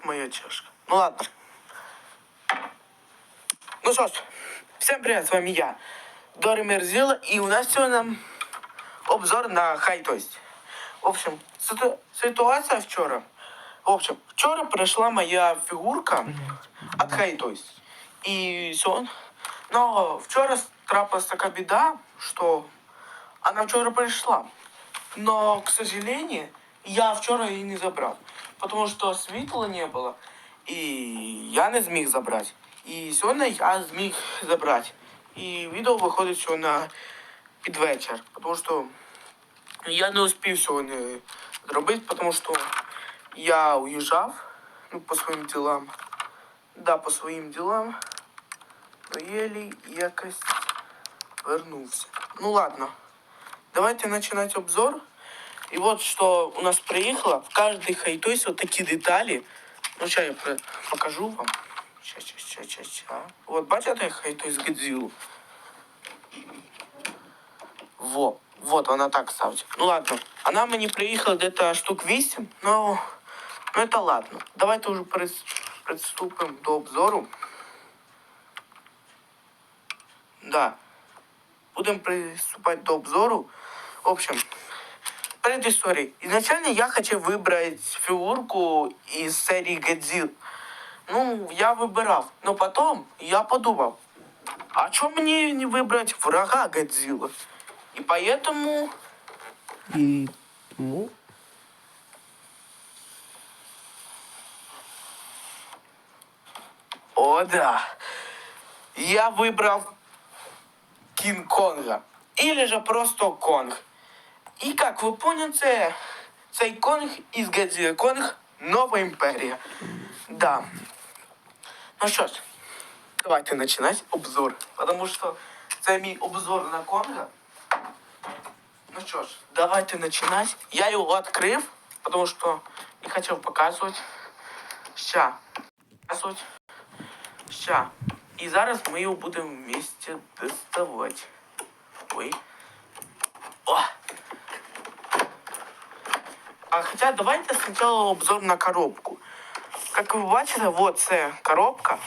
вот моя чашка. Ну ладно. Ну что ж, всем привет, с вами я, Дори Мерзила, и у нас сегодня обзор на хай, то есть. В общем, ситу- ситуация вчора. В общем, вчора прийшла моя фігурка від хай, то есть. І все. Но вчора трапилась така біда, що вона вчора прийшла. Но, к сожалению, я вчора її не забрав. Потому що світла не було, і я не зміг забрати. І сьогодні я зміг забрати. І відео виходить сьогодні під вечір. Тому що я не успів сьогодні зробити, тому що я уїжджав ну, по своїм ділам. Да, по своїм ділам. Но якось вернувся. Ну ладно. Давайте начинать обзор. И вот что у нас приехало. В каждый хайтойс вот такие детали. Ну, сейчас я покажу вам. Сейчас, сейчас, сейчас, сейчас. Вот, бачите хайтойс Годзиллу? Во, вот она так ставить. Ну ладно, она мне приехала где-то штук 8, но, ну это ладно. Давайте уже прис- приступим до обзору. Да, будем приступать до обзору. В общем, предыстория. Изначально я хотел выбрать фигурку из серии Годзилл. Ну, я выбирал. Но потом я подумал, а что мне не выбрать врага Годзилла? И поэтому... И ну, О, да. Я выбрал Кинг-Конга. Или же просто Конг. І як ви поняли, це цей Конг із Годзилли. Конг Нова імперія. Да. Ну що ж, давайте починати обзор. Потому що це мій обзор на Конга. Ну що ж, давайте починати. Я його відкрив, тому що не хотів показувати. Ща. Показувати. Ща. І зараз ми його будемо вместе доставати. Ой. О! А хотя давайте сначала обзор на коробку. Как ви бачите, вот це коробка.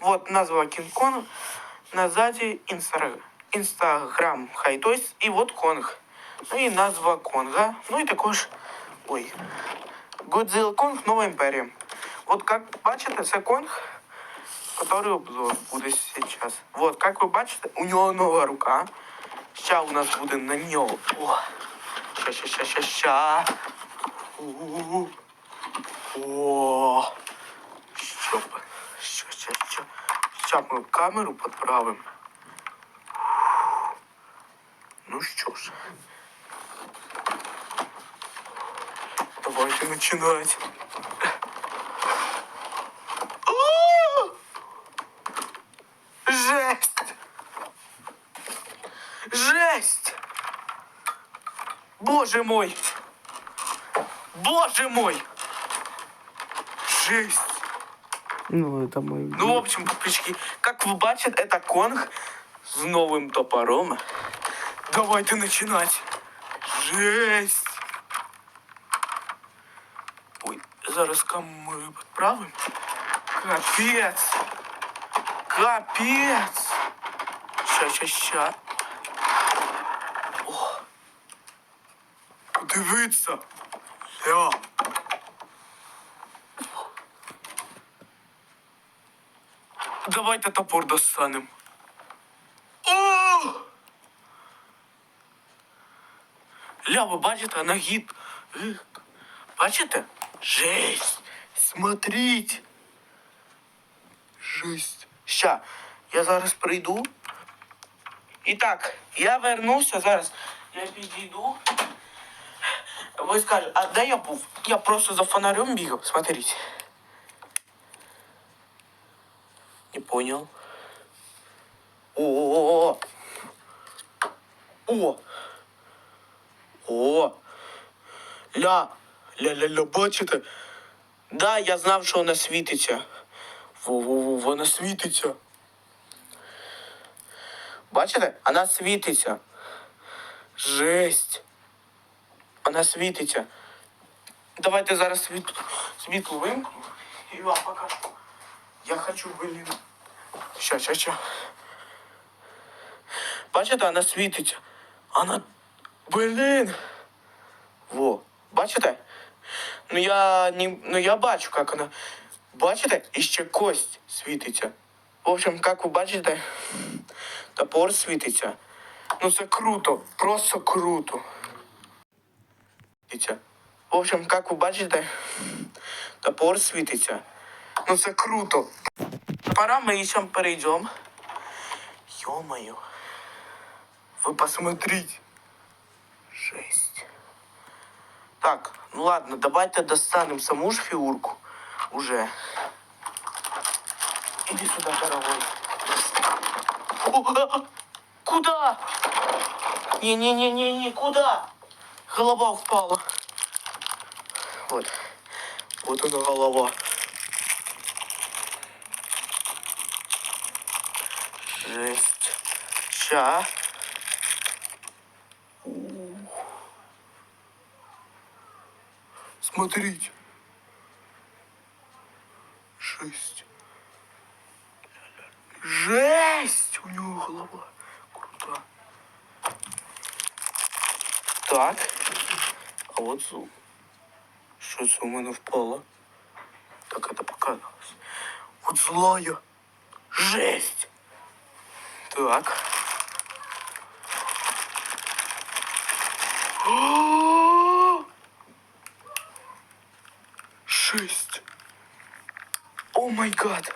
Вот назва Кінг-Конг. Назаді інстаграм. Інстаграм Хайтойс і вот Конг. Ну і назва Конга. Ну і також. Ой. Godzilla Конг Нова імперія. Вот как бачите, це Конг, который обзор буде сейчас. Вот, как ви бачите, у нього нова рука. Ща у нас буде на нього. О. Ща, ща, ща, ща, ща. О. Що, б- що, що, що. Ща камеру підправимо. Ну що ж. Давайте починати. Боже мой! Боже мой! Жесть! ну это мой. Ну, в общем, подписчики, как вы бачите, это Конг с новым топором. Давайте начинать. Жесть! Ой, зараз камеру підправимо. Капець! Капець! Ща, ща, ща. О! Подивіться! Ля! Давайте топор достанемо. О! Ля, ви бачите, вона гід. Ех. Бачите? Жесть! Смотрите! Жесть. Ща, я зараз прийду. І так, я вернуся зараз. Я підійду. Ви скажете, а де я був? Я просто за фонарем бігав, смотрите. Не понял. О, о, о, ля, ля, ля, ля, бачите? Да, я знав, що вона світиться. Во-во-во, вона світиться. Бачите? Вона світиться. Жесть. Вона світиться. Давайте зараз світ, світло вимкну і вам покажу. Я хочу, блін. Ща, ща, ща. Бачите, вона світить. Вона. Блін. Во. Бачите? Ну я не. Ну я бачу, як вона. Бачите? І ще кость світиться. В общем, як ви бачите, топор світиться. Ну це круто, просто круто. В общем, як ви бачите, топор світиться. Ну це круто. Пора мы еще перейдем. Ё-моё. Вы посмотрите. Жесть. Так, ну ладно, давайте достанем саму ж фигурку уже. Иди сюда, дорогой. О, а, Куда? Не-не-не-не-не, куда? Голова впала. Вот. Вот она голова. Жесть. Ща. Смотрите. Жесть. Жесть! У него голова. Круто. Так. А вот зуб. Що це у мене впало? Так это показалось. Вот злая. Жесть. Так. Шесть. О май гад.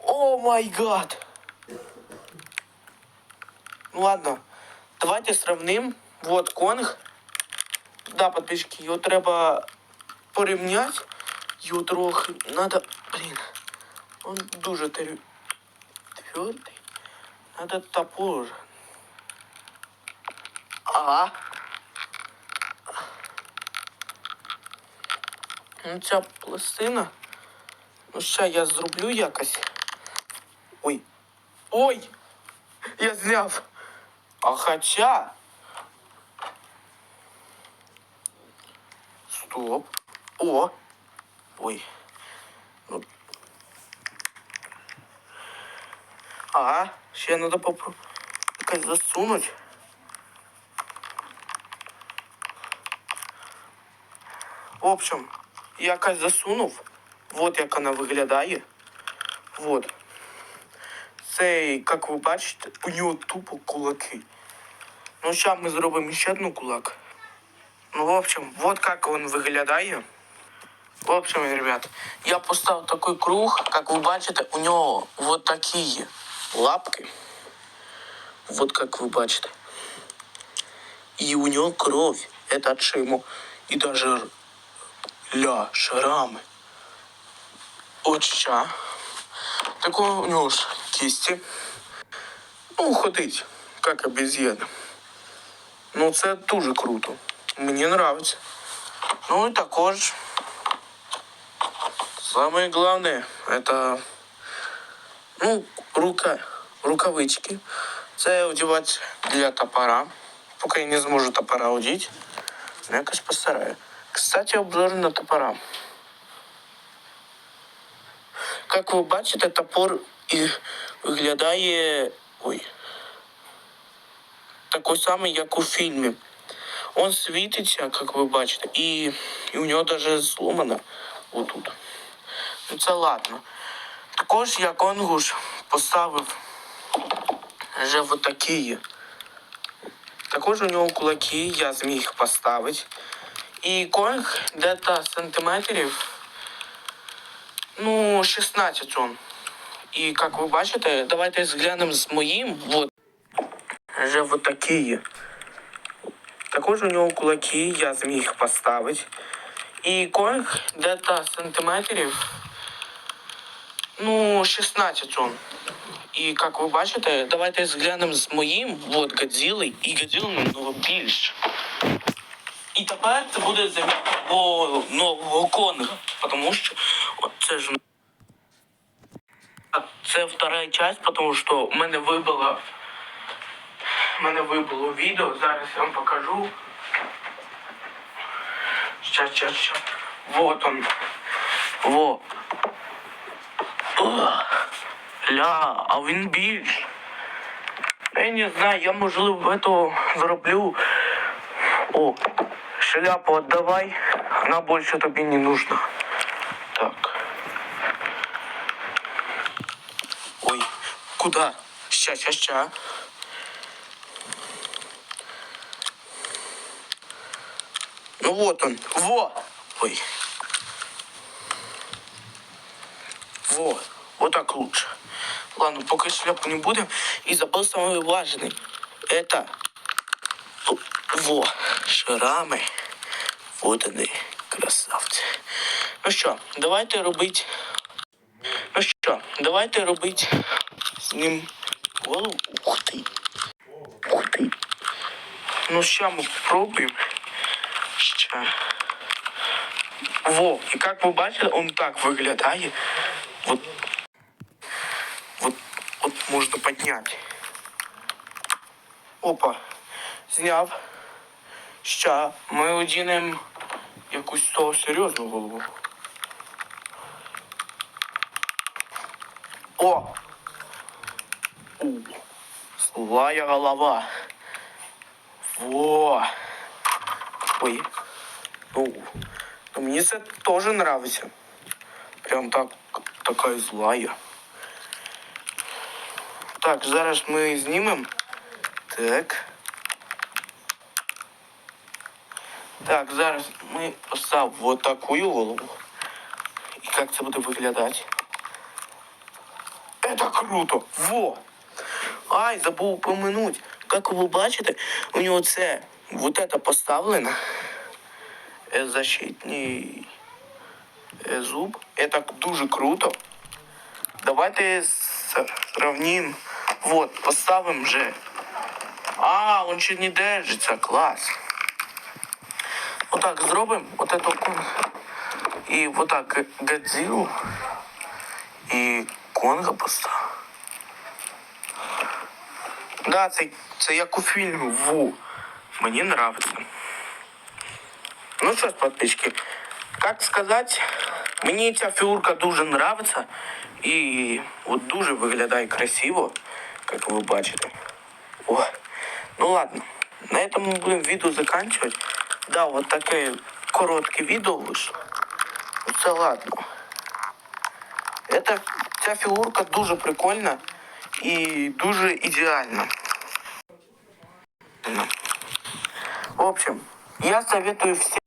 О май гад. Ну ладно, давайте сравним. Вот конг. Да, подписчики, його треба порівняти. Його трохи надо. Блін. Он дуже тер- твердий. Надо топор. Ага. Ну, ця пластина. Ну, ще я зроблю якось. Ой. Ой! Я зняв. А хоча. Стоп. О. Ой. Ну. Ага, ще треба попробувати якось засунути. В общем, я якось засунув. Вот як вона виглядає. Вот. Цей, як ви бачите, у нього тупо кулаки. Ну, зараз ми зробимо ще одну кулак. Ну, в общем, вот как он виглядає. В общем, ребят, я поставив такой круг, как вы бачите, у него вот такие лапки. Вот как вы бачите. И у него кровь. Это от шиму. И даже ля, шрамы. Оча. Такой у него ж кисти. Ну, ходить, как обезьяна. Ну, це дуже круто. Мені нравится. Ну і також. Самое главное, это ну, рука, рукавички. Це одягати для топора. Поки я не зможу топора одіти, ну, якось постараю. Кстати, обзор на топора. Як ви бачите, топор і виглядає. Ой. Такий самий, як у фільмі. Он світиться, як ви бачите, і, і у нього даже зломано отут. Ну це ладно. Також я конгуш поставив вже в такі. Також у нього кулаки я зміг поставити. І конг где-то сантиметрів. Ну, 16 он. І як ви бачите, давайте зглянемо з моїм. Вот. Вже вот такі. Також у нього кулаки я зміг поставити. І конг где-то сантиметрів. Ну, 16 он. І як ви бачите, давайте зглянемо з моїм, вот Годзілли, і Годзілла намного більше. І тепер це буде заміна мого нового конга, тому що от це ж це вторая часть, тому що в мене вибило в мене вибило відео, зараз я вам покажу. Сейчас. Вот он. Во. Ля, а він більш. Я не знаю, я можливо это зроблю. О, шляпу отдавай, она больше тобі не нужна. Так. Ой, куда? Ща, ща, ща. Ну вот он. Во! Ой. Во. Вот так лучше. Ладно, пока шляпу не будем. И забыл самый важный. Это... Во. Шрами. Вот они. Красавці. Ну що, давайте робити. Ну що, давайте робити з ним голову. Ух ти. Ух ти. Ну, ща ми пробуємо Ща. Во, і як ви бачите, он так виглядає. Вот, вот, вот можна підняти. Опа. Зняв. Ща ми одінемо якусь того серйозну голову. О! У. Злая голова. Во! Ой. Ну, ну мені це теж нравиться. Прям так, така злая. Так, зараз ми знімемо. Так. Так, зараз ми поставимо вот такую голову. І як це буде виглядати? Это круто! Во! Ай, забув упомянуть. Як ви бачите, у нього це вот это поставлено. Е, Защитний е, зуб. Это дуже круто. Давайте сравним. Вот, поставим же. А, он ще не держится, класс. Вот так зробимо, вот эту і вот так Годзиллу і Конга поставимо. Да, це, це як у фільмі Ву. Мені нравится. Ну що ж, подписчики, як сказати, мені ця фігурка дуже нравится і от дуже виглядає красиво, як ви бачите. О, ну ладно, на этом мы будем видео заканчивать. Да, вот таке коротке відео вийшло. Ну, Це ладно. Это, ця фігурка дуже прикольна і дуже ідеальна. Ну. В общем, я советую всем...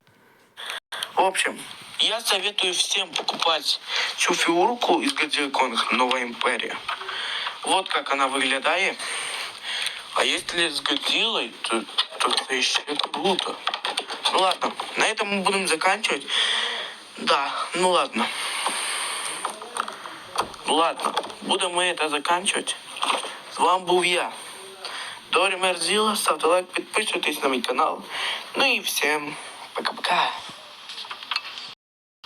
В общем, я советую всем покупать цю фигурку из Godzilla Kong Новая Империя. Вот как она выглядает. А если с Годзиллой, то, то это еще круто. Ну ладно, на этом мы будем заканчивать. Да, ну ладно. Ну ладно, будем мы это заканчивать. З вами був я. Дорі Мерзіла, ставте лайк, підписуйтесь на мій канал. Ну і всім пока-пока.